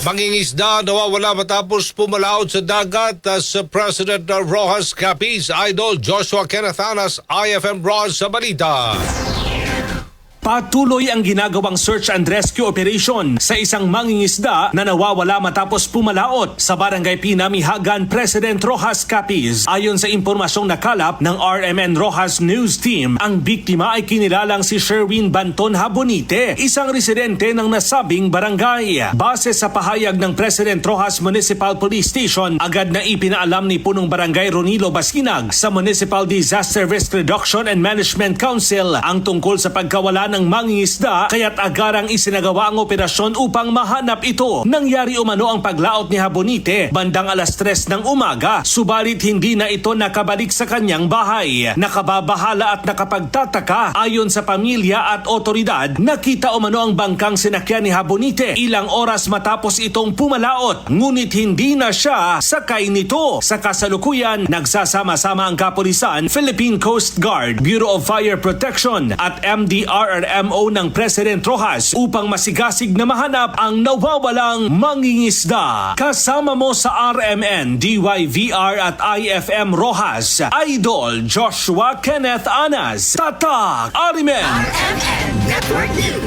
Mangingisda nawawala matapos pumalaot sa dagat as President Rojas Capiz, Idol Joshua Kenneth Anas, IFM Bronze sa balita. Patuloy ang ginagawang search and rescue operation sa isang mangingisda na nawawala matapos pumalaot sa barangay Pinamihagan President Rojas Capiz. Ayon sa impormasyong nakalap ng RMN Rojas News Team, ang biktima ay kinilalang si Sherwin Banton Habonite, isang residente ng nasabing barangay. Base sa pahayag ng President Rojas Municipal Police Station, agad na ipinaalam ni punong barangay Ronilo Baskinag sa Municipal Disaster Risk Reduction and Management Council ang tungkol sa pagkawala ng mangingisda kaya't agarang isinagawa ang operasyon upang mahanap ito. Nangyari umano ang paglaot ni Habonite bandang alas 3 ng umaga subalit hindi na ito nakabalik sa kanyang bahay. Nakababahala at nakapagtataka ayon sa pamilya at otoridad nakita umano ang bangkang sinakyan ni Habonite ilang oras matapos itong pumalaot ngunit hindi na siya sakay nito. Sa kasalukuyan nagsasama-sama ang kapulisan, Philippine Coast Guard, Bureau of Fire Protection at MDRRMO ng President Rojas upang masigasig na mahanap ang nawawalang mangingisda. Kasama mo sa RMN, DYVR at IFM Rojas, Idol Joshua Kenneth Anas, Tatak Arimen. RMN Network News.